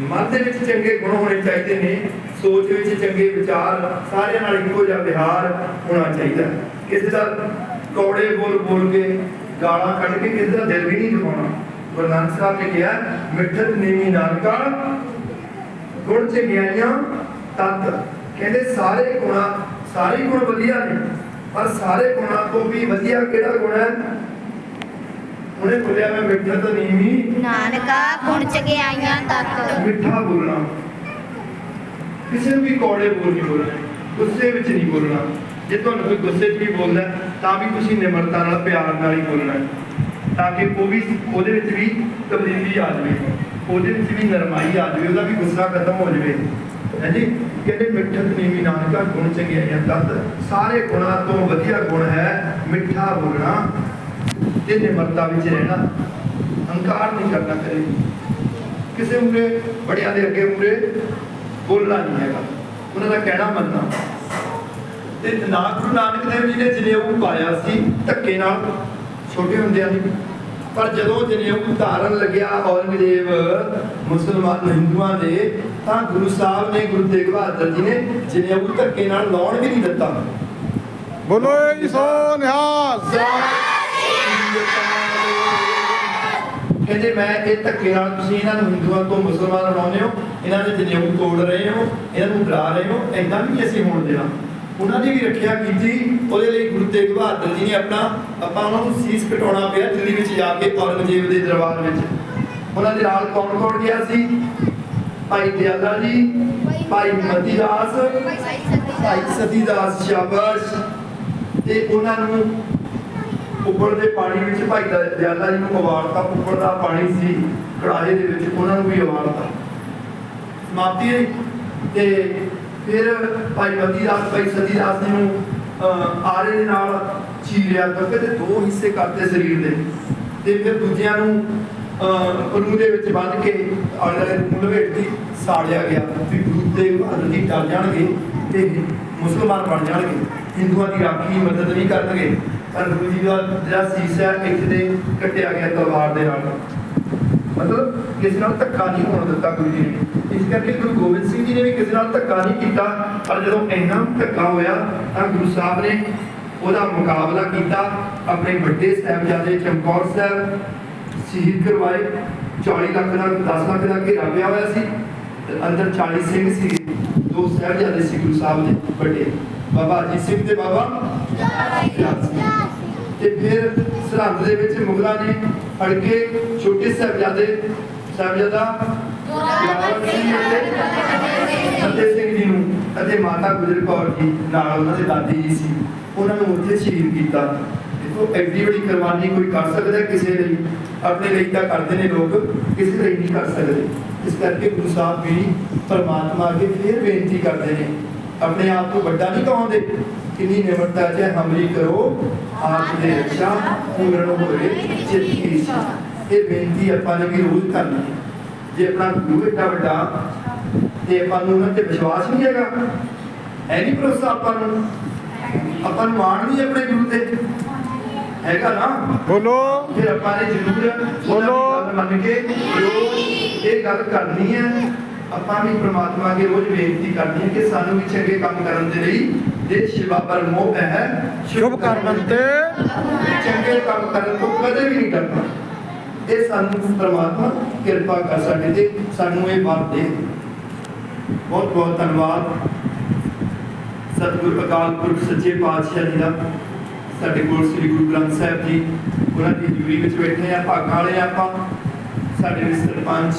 ਮਨ ਦੇ ਵਿੱਚ ਚੰਗੇ ਗੁਣ ਹੋਣੇ ਚਾਹੀਦੇ ਨੇ, ਸੋਚ ਵਿੱਚ ਚੰਗੇ ਵਿਚਾਰ ਸਾਰਿਆਂ ਨਾਲ ਇੱਕੋ ਜਿਹਾ ਵਿਹਾਰ ਹੋਣਾ ਚਾਹੀਦਾ। ਕਿਸੇ ਦਾ ਕੌੜੇ ਬੋਲ ਬੋਲ ਕੇ ਗਾਲਾਂ ਕੱਢ ਕੇ ਕਿਸੇ ਦਾ ਦਿਲ ਵੀ ਨਹੀਂ ਦੁਖਾਉਣਾ ਗੁਰੂ ਨਾਨਕ ਸਾਹਿਬ ਨੇ ਕਿਹਾ, ਮਿੱਠਤ ਨੀਵੀ ਨਾਨਕਾ, ਗੁਣ ਚੰਗਿਆਈਆਂ ਤਤ। ਕਹਿੰਦੇ ਸਾਰੇ ਗੁਣਾ, ਸਾਰੇ ਗੁਣ ਵਧੀਆ ਨੇ, ਪਰ ਸਾਰੇ ਗੁਣਾਂ ਤੋਂ ਵੀ ਵਧੀਆ ਕਿਹੜਾ ਗੁਣ ਹੈ? ਉਹਨੇ ਬੋਲਿਆ ਮੈਂ ਮਿੱਠਤ ਨੀਵੀਂ ਨਾਨਕਾ ਗੁਣ ਚਗਿਆਈਆਂ ਤਤ ਮਿੱਠਾ ਬੋਲਣਾ। ਕਿਸੇ ਨੂੰ ਵੀ ਕੌੜੇ ਬੋਲ ਨਹੀਂ ਬੋਲਣਾ। ਗੁੱਸੇ ਵਿੱਚ ਨਹੀਂ ਬੋਲਣਾ। ਜੇ ਤੁਹਾਨੂੰ ਕੋਈ ਗੁੱਸੇ 'ਚ ਵੀ ਬੋਲਦਾ ਤਾਂ ਵੀ ਤੁਸੀਂ ਨਿਮਰਤਾ ਨਾਲ ਪਿਆਰ ਨਾਲ ਹੀ ਬੋਲਣਾ ਤਾਂ ਕਿ ਉਹ ਵੀ ਉਹਦੇ ਵਿੱਚ ਵੀ ਤਬਦੀਲੀ ਆ ਜਾਵੇ। ਉਹਦੇ ਵਿੱਚ ਵੀ ਨਰਮਾਈ ਆ ਜਾਵੇ। ਉਹਦਾ ਵੀ ਗੁੱਸਾ ਖਤਮ ਹੋ ਜਾਵੇ। ਹੈ ਜੀ? ਕਹਿੰਦੇ ਮਿੱਠਤ ਨੀਵੀਂ ਨਾਨਕਾ ਗੁਣ ਚੰਗਿਆਈਆਂ ਤਤ ਸਾਰੇ ਗੁਣਾਂ ਤੋਂ ਵਧੀਆ ਗੁਣ ਹੈ ਮਿੱਠਾ ਬੋਲਣਾ। ਤੇ ਨਿਮਰਤਾ ਵਿੱਚ ਰਹਿਣਾ ਹੰਕਾਰ ਨਹੀਂ ਕਰਨਾ ਕਰੇ। ਕਿਸੇ ਮੂਰੇ ਬੜਿਆਂ ਦੇ ਅੱਗੇ ਮੂਰੇ ਬੋਲਣਾ ਨਹੀਂ ਹੈਗਾ। ਉਹਨਾਂ ਦਾ ਕਹਿਣਾ ਮੰਨਣਾ। ਤੇ ਨਾ ਗੁਰੂ ਨਾਨਕ ਦੇਵ ਜੀ ਨੇ ਜਨੇਊ ਪਾਇਆ ਸੀ ਧੱਕੇ ਨਾਲ ਛੋਟੇ ਹੁੰਦਿਆਂ ਦੀ। ਪਰ ਜਦੋਂ ਜਨੇਊ ਧਾਰਨ ਲੱਗਿਆ ਔਰੰਗਜ਼ੇਬ ਮੁਸਲਮਾਨ ਹਿੰਦੂਆਂ ਦੇ ਤਾਂ ਗੁਰੂ ਸਾਹਿਬ ਨੇ ਗੁਰੂ ਤੇਗ ਬਹਾਦਰ ਜੀ ਨੇ ਜਨੇਊ ਧੱਕੇ ਨਾਲ ਲਾਉਣ ਵੀ ਨਹੀਂ ਦਿੱਤਾ। ਬੋਲੋ ਜੀ ਸੋ ਨਿਹਾਲ। ਕਹਿੰਦੇ ਮੈਂ ਇਹ ਧੱਕੇ ਨਾਲ ਤੁਸੀਂ ਇਹਨਾਂ ਨੂੰ ਹਿੰਦੂਆਂ ਤੋਂ ਮੁਸਲਮਾਨ ਬਣਾਉਂਦੇ ਹੋ, ਇਹਨਾਂ ਦੇ ਜਨੇਊ ਤੋੜ ਰਹੇ ਹੋ, ਇਹਨਾਂ ਨੂੰ ਡਰਾ ਰਹੇ ਹੋ ਐਦਾਂ ਵੀ ਅਸੀਂ ਹੋਣ ਦੇਣਾ। ਉਹਨਾਂ ਦੀ ਵੀ ਰੱਖਿਆ ਕੀਤੀ, ਉਹਦੇ ਲਈ ਗੁਰੂ ਤੇਗ ਬਹਾਦਰ ਜੀ ਨੇ ਆਪਣਾ, ਆਪਾਂ ਉਹਨਾਂ ਨੂੰ ਸੀਸ ਕਟਾਉਣਾ ਪਿਆ ਦਿੱਲੀ ਵਿੱਚ ਜਾ ਕੇ ਔਰੰਗਜ਼ੇਬ ਦੇ ਦਰਬਾਰ ਵਿੱਚ। ਉਹਨਾਂ ਦੇ ਨਾਲ ਕੌਣ ਕੌਣ ਗਿਆ ਸੀ? ਭਾਈ ਦਿਆਲਾ ਜੀ, ਭਾਈ ਮਤੀ ਦਾਸ, ਭਾਈ ਸਤੀ ਦਾਸ ਸ਼ਾਬਾਸ਼। ਤੇ ਉਹਨਾਂ ਨੂੰ ਉੱਪਰ ਦੇ ਪਾਣੀ ਵਿੱਚ ਭਾਈ ਦਿਆਲਾ ਜੀ ਨੂੰ ਉਬਾਲਤਾ ਉੱਪਰ ਦਾ ਪਾਣੀ ਸੀ ਕੜਾਹੇ ਦੇ ਵਿੱਚ ਉਹਨਾਂ ਨੂੰ ਵੀ ਉਬਾਲਤਾ ਸਮਾਪਤੀ ਤੇ ਫਿਰ ਭਾਈ ਮਤੀ ਭਾਈ ਸਤੀ ਦਾਸ ਨੂੰ ਆਰੇ ਦੇ ਨਾਲ ਚੀਰਿਆ ਕਿਉਂਕਿ ਤੇ ਦੋ ਹਿੱਸੇ ਕਰਤੇ ਸਰੀਰ ਦੇ। ਤੇ ਫਿਰ ਦੂਜਿਆਂ ਨੂੰ ਅਹ, ਦੇ ਵਿੱਚ ਬੰਨ੍ਹ ਕੇ ਆਲੇ ਨੂੰ ਲਪੇਟ ਕੇ ਸਾੜਿਆ ਗਿਆ ਵੀ ਗੁਰੂ ਤੇ ਬਹਾਦਰ ਜੀ ਡਰ ਜਾਣਗੇ ਤੇ ਮੁਸਲਮਾਨ ਬਣ ਜਾਣਗੇ। ਹਿੰਦੂਆਂ ਦੀ ਰਾਖੀ ਮਦਦ ਨਹੀਂ ਕਰਨਗੇ। ਪਰ ਗੁਰੂ ਜੀ ਦਾ ਜਿਹੜਾ ਸੀਸ ਹੈ ਇੱਕ ਦੇ ਕੱਟਿਆ ਗਿਆ ਤਲਵਾਰ ਦੇ ਨਾਲ। ਮਤਲਬ ਕਿਸੇ ਨਾਲ ਧੱਕਾ ਨਹੀਂ ਹੋਣ ਦਿੱਤਾ ਗੁਰੂ ਜੀ ਨੇ। ਇਸ ਕਰਕੇ ਗੁਰੂ ਗੋਬਿੰਦ ਸਿੰਘ ਜੀ ਨੇ ਵੀ ਕਿਸੇ ਨਾਲ ਧੱਕਾ ਨਹੀਂ ਕੀਤਾ। ਪਰ ਜਦੋਂ ਇੰਨਾ ਧੱਕਾ ਹੋਇਆ, ਤਾਂ ਗੁਰੂ ਸਾਹਿਬ ਨੇ ਉਹਦਾ ਮੁਕਾਬਲਾ ਕੀਤਾ। ਆਪਣੇ ਵੱਡੇ ਸਾਹਿਬਜ਼ਾਦੇ ਚਮਕੌਰ ਸਾਹਿਬ ਸ਼ਹੀਦ ਕਰਵਾਏ। 40 ਲੱਖ ਦਾ 10 ਲੱਖ ਦਾ ਘੇਰਾ ਪਿਆ ਹੋਇਆ ਸੀ। ਅੰਦਰ 40 ਸਿੰਘ ਸੀ ਦੋ ਸਾਹਿਬਜ਼ਾਦੇ ਸੀ ਗੁਰੂ ਸਾਹਿਬ ਦੇ ਵੱਡੇ। ਬਾਬਾ ਅਜੀਤ ਤੇ ਬਾਬਾ ਤੇ ਫਿਰ ਸਰਹੰਦ ਦੇ ਵਿੱਚ ਮੁਗਲਾਂ ਨੇ ਫੜ ਛੋਟੇ ਸਾਹਿਬਜ਼ਾਦੇ, ਸਾਹਿਬਜ਼ਾਦਾ ਫਤਿਹ ਸਿੰਘ ਜੀ ਨੂੰ ਅਤੇ ਮਾਤਾ ਗੁਜਰ ਕੌਰ ਜੀ ਨਾਲ ਉਹਨਾਂ ਦੇ ਦਾਦੀ ਜੀ ਸੀ। ਉਹਨਾਂ ਨੂੰ ਉੱਥੇ ਸ਼ਹੀਦ ਕੀਤਾ। ਦੇਖੋ, ਐਡੀ ਬੜੀ ਕੁਰਬਾਨੀ ਕੋਈ ਕਰ ਸਕਦਾ ਕਿਸੇ ਲਈ। ਆਪਣੇ ਲਈ ਤਾਂ ਕਰਦੇ ਨੇ ਲੋਕ, ਕਿਸੇ ਲਈ ਨਹੀਂ ਕਰ ਸਕਦੇ। ਇਸ ਕਰਕੇ ਗੁਰੂ ਸਾਹਿਬ ਵੀ ਪਰਮਾਤਮਾ ਅੱਗੇ ਫੇਰ ਬੇਨਤੀ ਕਰਦੇ ਨੇ ਆਪਣੇ ਆਪ ਨੂੰ ਵੱਡਾ ਨਹੀਂ ਕਹਾਉਂਦੇ ਕਿੰਨੀ ਨਿਮਰਤਾ ਹੈ ਹਮਰੀ ਕਰੋ ਆਪ ਦੇ ਰੱਖਿਆ ਪੂਰਨ ਹੋਏ ਚਿਤ। ਇਹ ਬੇਨਤੀ ਆਪਾਂ ਨੇ ਵੀ ਰੋਜ਼ ਕਰਨੀ ਹੈ ਜੇ ਆਪਣਾ ਗੁਰੂ ਏਡਾ ਵੱਡਾ ਤੇ ਆਪਾਂ ਨੂੰ ਉਹਨਾਂ ਤੇ ਵਿਸ਼ਵਾਸ ਨਹੀਂ ਹੈਗਾ ਹੈ ਨਹੀਂ ਭਰੋਸਾ ਆਪਾਂ ਨੂੰ ਆਪਾਂ ਨੂੰ ਮਾਣ ਨਹੀਂ ਆਪਣੇ ਗੁਰੂ ਤੇ ਹੈਗਾ ਨਾ ਬੋਲੋ ਫਿਰ ਆਪਾਂ ਨੇ ਜ਼ਰੂਰ ਬੋਲੋ। ਮੰਨ ਕੇ ਰੋਜ਼ ਇਹ ਗੱਲ ਕਰਨੀ ਹੈ ਆਪਾਂ ਵੀ ਪ੍ਰਮਾਤਮਾ ਅੱਗੇ ਰੋਜ਼ ਬੇਨਤੀ ਕਰਨੀ ਹੈ ਕਿ ਸਾਨੂੰ ਵੀ ਚੰਗੇ ਕੰਮ ਕਰਨ ਦੇ ਲਈ ਜੇ ਸ਼ਿਵਾ ਪਰ ਮੋਹ ਹੈ ਸ਼ੁਭ ਕਰਮਨ ਤੇ ਚੰਗੇ ਕੰਮ ਕਰਨ ਤੋਂ ਕਦੇ ਵੀ ਨਹੀਂ ਡਰਨਾ। ਇਹ ਸਾਨੂੰ ਪ੍ਰਮਾਤਮਾ ਕਿਰਪਾ ਕਰ ਸਾਡੇ ਤੇ ਸਾਨੂੰ ਇਹ ਬਾਤ ਦੇ। ਬਹੁਤ ਬਹੁਤ ਧੰਨਵਾਦ। ਸਤਿਗੁਰ ਅਕਾਲ ਪੁਰਖ ਸੱਚੇ ਪਾਤਸ਼ਾਹ ਜੀ ਦਾ। ਸਾਡੇ ਕੋਲ ਸ੍ਰੀ ਗੁਰੂ ਗ੍ਰੰਥ ਸਾਹਿਬ ਜੀ ਉਹਨਾਂ ਦੀ ਜੂਰੀ ਵਿੱਚ ਬੈਠੇ ਆ ਭਾਗਾਂ ਵਾਲੇ ਆਪਾਂ। ਸਾਡੇ ਸਰਪੰਚ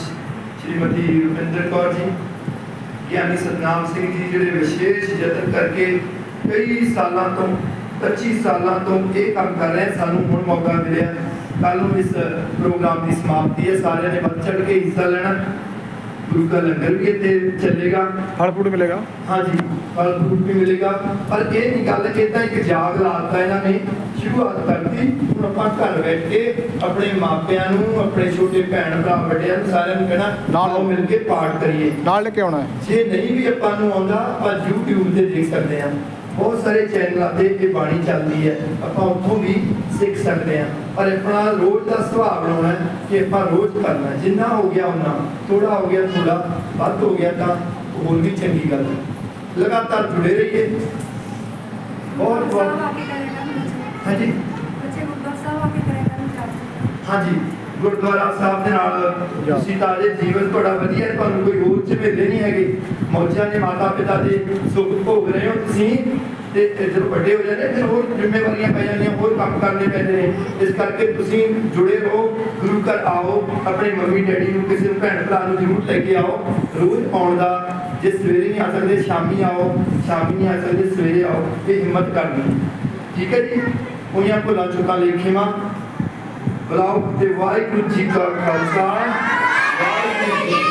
ਸ਼੍ਰੀਮਤੀ ਰੁਪਿੰਦਰ ਕੌਰ ਜੀ ਗਿਆਨੀ ਸਤਨਾਮ ਸਿੰਘ ਜੀ ਜਿਹੜੇ ਵਿਸ਼ੇਸ਼ ਯਤਨ ਕਰਕੇ ਕਈ ਸਾਲਾਂ ਤੋਂ 25 ਸਾਲਾਂ ਤੋਂ ਇਹ ਕੰਮ ਕਰ ਰਹੇ। ਸਾਨੂੰ ਹੁਣ ਮੌਕਾ ਮਿਲਿਆ ਕੱਲ ਨੂੰ ਇਸ ਪ੍ਰੋਗਰਾਮ ਦੀ ਸਮਾਪਤੀ ਹੈ ਸਾਰਿਆਂ ਨੇ ਵੱਧ ਚੜ ਕੇ ਹਿੱਸਾ ਲੈਣਾ ਗੁਰੂ ਦਾ ਲੰਗਰ ਵੀ ਇੱਥੇ ਚੱਲੇਗਾ ਫਲ ਫੂਡ ਮਿਲੇਗਾ ਹਾਂਜੀ ਫਲ ਫਰੂਟ ਵੀ ਮਿਲੇਗਾ ਪਰ ਇਹ ਨਹੀਂ ਗੱਲ ਕਿ ਤਾਂ ਇੱਕ ਜਾਗ ਲਾਤਾ ਇਹਨਾਂ ਨੇ ਸ਼ੁਰੂਆਤ ਕਰਤੀ ਹੁਣ ਆਪਾਂ ਘਰ ਬੈਠ ਕੇ ਆਪਣੇ ਮਾਪਿਆਂ ਨੂੰ ਆਪਣੇ ਛੋਟੇ ਭੈਣ ਭਰਾ ਵੱਡਿਆਂ ਨੂੰ ਸਾਰਿਆਂ ਨੂੰ ਕਹਿਣਾ ਨਾਲ- ਮਿਲ ਕੇ ਪਾਠ ਕਰੀਏ। ਨਾਲ ਲੈ ਕੇ ਆਉਣਾ ਜੇ ਨਹੀਂ ਵੀ ਆਪਾਂ ਨੂੰ ਆਉਂਦਾ ਆਪਾਂ YouTube ਤੇ ਦੇਖ ਸਕਦੇ ਹਾਂ। ਬਹੁਤ ਸਾਰੇ ਚੈਨਲਾਂ ਤੇ ਇਹ ਬਾਣੀ ਚੱਲਦੀ ਹੈ। ਆਪਾਂ ਉੱਥੋਂ ਵੀ ਸਿੱਖ ਸਕਦੇ ਹਾਂ। ਪਰ ਆਪਣਾ ਰੋਜ਼ ਦਾ ਸੁਭਾਅ ਬਣਾਉਣਾ ਹੈ ਕਿ ਆਪਾਂ ਰੋਜ਼ ਕਰਨਾ। ਜਿੰਨਾ ਹੋ ਗਿਆ ਉਹਨਾਂ ਥੋੜਾ ਹੋ ਗਿਆ ਥੋੜਾ ਵੱਧ ਹੋ ਗਿਆ ਤਾਂ ਹੋਰ ਵੀ ਚੰਗੀ ਗੱਲ ਹੈ। ਲਗਾਤਾਰ ਜੁੜੇ ਰਹੀਏ। ਬਹੁਤ ਬਹੁਤ ਹਾਂਜੀ। ਹਾਂਜੀ ਗੁਰਦੁਆਰਾ ਸਾਹਿਬ ਦੇ ਨਾਲ। ਤੁਸੀਂ ਤਾਂ ਜੀਵਨ ਤੁਹਾਡਾ ਵਧੀਆ ਹੈ, ਤੁਹਾਨੂੰ ਕੋਈ ਹੋਰ ਝਮੇਲੇ ਨਹੀਂ ਹੈਗੇ। ਮੌਜਾਂ ਦੇ ਮਾਤਾ ਪਿਤਾ ਦੇ ਸੁੱਖ ਭੋਗ ਰਹੇ ਹੋ ਤੁਸੀਂ ਤੇ ਜਦੋਂ ਵੱਡੇ ਹੋ ਜਾਂਦੇ ਫਿਰ ਹੋਰ ਜ਼ਿੰਮੇਵਾਰੀਆਂ ਪੈ ਜਾਂਦੀਆਂ ਹੋਰ ਕੰਮ ਕਰਨੇ ਪੈਂਦੇ ਨੇ। ਇਸ ਕਰਕੇ ਤੁਸੀਂ ਜੁੜੇ ਰਹੋ ਗੁਰੂ ਘਰ ਆਓ ਆਪਣੇ ਮੰਮੀ ਡੈਡੀ ਨੂੰ ਕਿਸੇ ਭੈਣ ਭਰਾ ਨੂੰ ਜ਼ਰੂਰ ਲੈ ਕੇ ਆਓ। ਰੋਜ਼ ਆਉਣ ਦਾ ਜੇ ਸਵੇਰੇ ਨਹੀਂ ਆ ਸਕਦੇ ਸ਼ਾਮੀ ਆਓ ਸ਼ਾਮੀ ਨਹੀਂ ਆ ਸਕਦੇ ਸਵੇਰੇ ਆਓ ਇਹ ਹਿੰਮਤ ਕਰਨੀ। ਠੀਕ ਹੈ ਜੀ? ਹੋਈਆਂ ਭੁੱਲਾਂ ਚੁੱਕਾਂ ਲੇਖੀਆਂ ਬੁਲਾਓ ਤੇ ਵਾਹਿਗੁਰੂ ਜੀ ਕਾ ਖਾਲਸਾ ਵਾਹਿਗੁਰੂ ਜੀ